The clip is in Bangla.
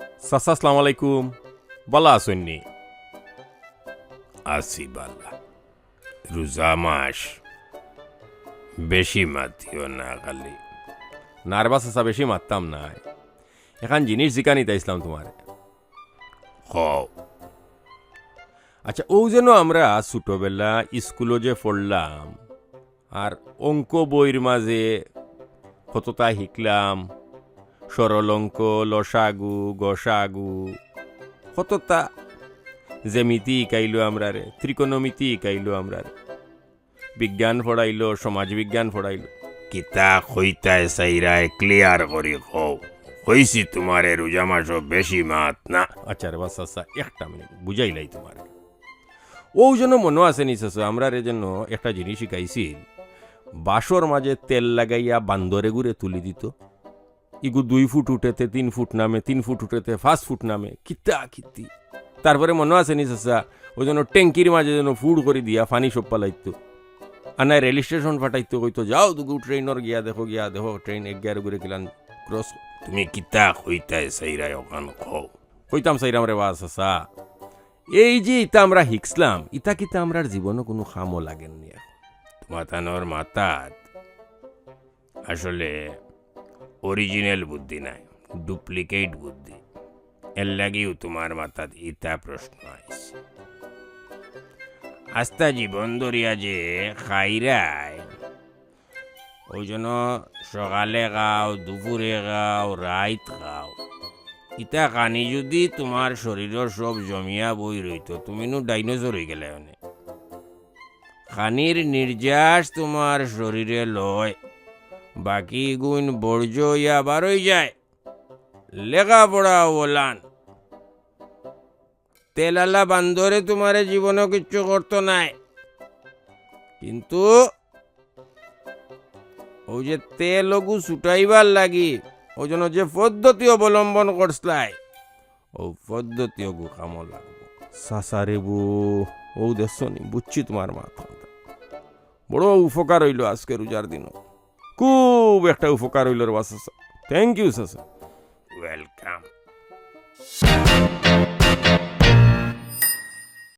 সাসা আসসালামু আলাইকুম বলা আসেননি আসি বালা রোজা মাস। বেশি মাতিও না খালি। নারবা সাসা বেশি মারতাম নাই এখন জিনিস জিকানি তাইছিলাম তোমার। হও আচ্ছা ও যেন আমরা ছোটবেলা স্কুলে যে পড়লাম আর অঙ্ক বইয়ের মাঝে কতটা শিখলাম সরল অঙ্ক লসাগু গসাগু। কতটা জ্যামিতি শিকাইলো আমরা রে ত্রিকোণমিতি শিকাইলো আমরা রে বিজ্ঞান পড়াইলো সমাজ বিজ্ঞান পড়াইলো কিতা কইতায় চাইরায় ক্লিয়ার করি হও কইছি তোমারে রোজা মাসও বেশি মাত না। আচ্ছা রে বাস আচ্ছা একটা মিনিট বুঝাইলাই তোমার। ও যেন মনে আছে নি চাচা আমরা রে যেন একটা জিনিস শিখাইছি। বাসর মাঝে তেল লাগাইয়া বান্দরে গুড়ে তুলি দিত। ইগু দুই ফুট উঠেতে তিন ফুট নামে তিন ফুট উঠেতে পাঁচ ফুট নামে কিতা কিতি। তারপরে মনে আছে নি চাচা ওই জন্য ট্যাঙ্কির মাঝে যেন ফুড করে দিয়া ফানি সব পালাইতো। আর নাই রেল স্টেশন ফাটাইতো কইতো যাও দুগু ট্রেনর গিয়া দেখো গিয়া দেখো ট্রেন এক গিয়ার করে কিলান ক্রস তুমি কিতা কইতায় চাইরায় ওখান হও কইতাম সাইরাম রে বাস আসা এই যে ইতা আমরা হিকসলাম ইতা কিতা আমরার জীবনে কোনো খামও লাগেননি এখন। মাতানোর মাতাত। আসলে অরিজিনাল বুদ্ধি নাই, ডুপ্লিকেট বুদ্ধি। এর লাগিও তোমার মাথাত ইতা প্রশ্ন আইছে। আস্তা জীবন ধরিয়া যে খাইরায় ওই জন্য সকালে খাও, দুপুরে খাও, রাইত খাও। ইতা কানি যদি তোমার শরীরের সব জমিয়া বই রইত তুমি নু ডাইনোসর হয়ে গেলে অনেক খানির নির্যাস তোমার শরীরে লয় বাকি গুণ বর্জ্য ইয়া বারোই যায়। লেখাপড়া ওলান তেলালা বান্দরে তোমারে জীবনে কিচ্ছু করতো নাই। কিন্তু ওই যে তেল ওগু ছুটাইবার লাগি ওই জন্য যে পদ্ধতি অবলম্বন করছলাই, ও পদ্ধতি ওগু কামো লাগবো। সাসারে বু ও দেখছনি বুঝছি তোমার মাথা বড় উপকার হইল আজকে রোজার দিনও। খুব একটা উপকার হইল বাসা থ্যাংক ইউ সাসা ওয়েলকাম